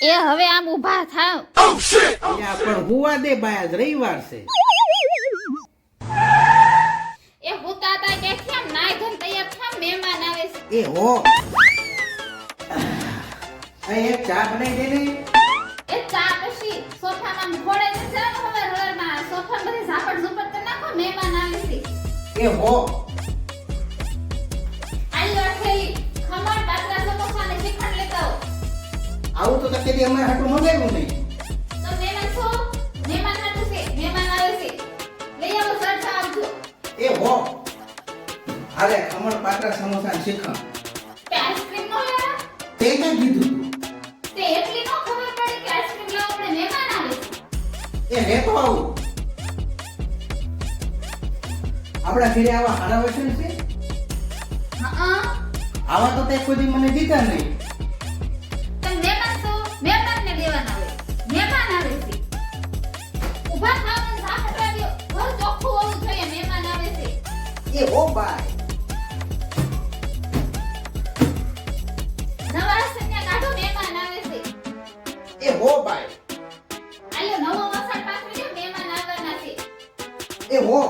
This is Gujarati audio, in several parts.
એ હવે આમ ઊભા થાવ. પણ હુવા દે બાય આજ રવિવાર છે. એ હુતા તા કે કેમ નાય ધન તૈયાર થા મહેમાન આવે છે. એ હો. અહીં એક ચા બનાવી દે ને. એ ચા પછી સોફામાં ઘોડે ને જાવ હવે હવારમાં સોફા બધી ઝાપડ ઝુપડ કરી નાખો મહેમાન આવે છે. એ હો. આવું તો કદી અમારે હાટું મંગાવ્યું નહીં. તો મહેમાન છો? મહેમાન હાટુ છે? મહેમાન આવે છે? લઈ આવો સરસા આવજો. એ હો. અરે ખમણ પાત્રા સમોસા શ્રીખંડ તે આઈસ્ક્રીમ નો લેવા? તે ક્યાં કીધું તું. તે એટલી નો ખબર પડી કે આઈસ્ક્રીમ લાવો આપણે મહેમાન આવે છે. એ લેતો આવું. આપણા ઘરે આવા હારા વચન છે? હા આવા તો તે કોઈ દી મને દીધા નહીં. મહેમાન ને દેવાના હોય મહેમાન આવે છે. ઊભા થાવ ને ઝાપટવા દ્યો ઘર ચોખ્ખું હોવું જોઈએ મહેમાન આવે છે. એ હો ભાઈ. નવા સન્યા કાઢો મહેમાન આવે છે. એ હો ભાઈ. આલ્યો નવો વસાડ પાથરી દ્યો મહેમાન આવવાના છે. એ હો.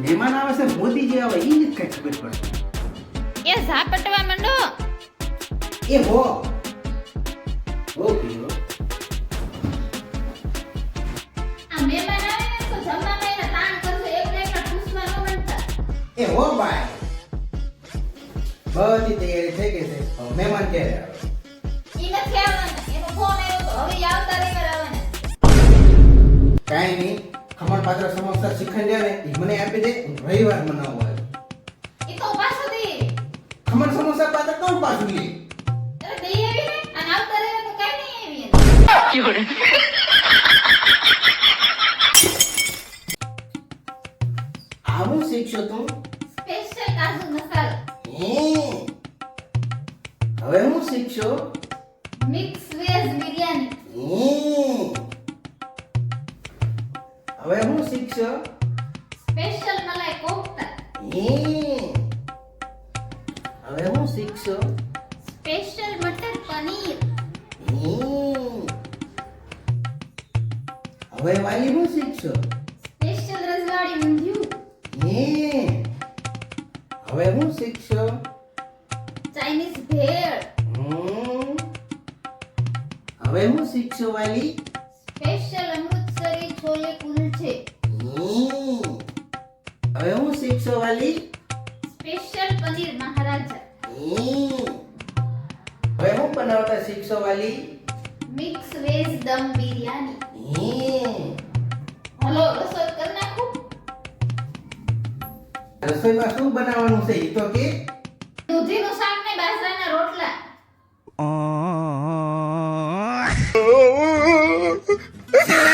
મહેમાન આવે છે મોદીજી આવે એ જ કઈ ખબર પડે. એ ઝાપટવા માંડો. એ હો. હો પીરો આ મહેમાન આવે ને તો જમવામાં એને તાણ કરજો એકલા એકલા ઠૂસવા ન માંડતા એ હો ભાઈ. બધી તૈયારી થઈ ગઈ છે. મહેમાન ક્યારે આવે? કાંઈ નહીં. ખમણ પાત્ર સમોસા શ્રીખંડ છે ને એ મને આપી દે. રવિવાર મનાવવા આવ્યો. તો પાછો દે. ખમણ સમોસા પાત્ર કોણ પાછું લે. નહીં આવી શીખશો તું. સ્પેશિયલ કાજુ મસાલો. હવે હું શીખશો મિક્સ વેજ બિરયાની હવે હું શીખશો સ્પેશિયલ મલાઈ કોફતા. હવે હું શીખશો સ્પેશિયલ હવે વાલી હું શીખશો? સ્પેશિયલ રજવાડી ઊંધિયું હે. હવે હું શીખશો? ચાઇનીઝ ભેળ. હવે હું શીખશો વાલી? સ્પેશિયલ અમૃતસરી છોલે કુલચે. હવે હું શીખશો વાલી? સ્પેશિયલ પનીર મહારાજા. હવે હું બનાવતા શીખશો વાલી? મિક્સ વેજ દમ બિરયાની. હલો રસોઈ કર નાખું? રસોઈમાં શું બનાવવાનું છે એ તો કે? દૂધીનું શાક ને બાજરાના રોટલા. Oh.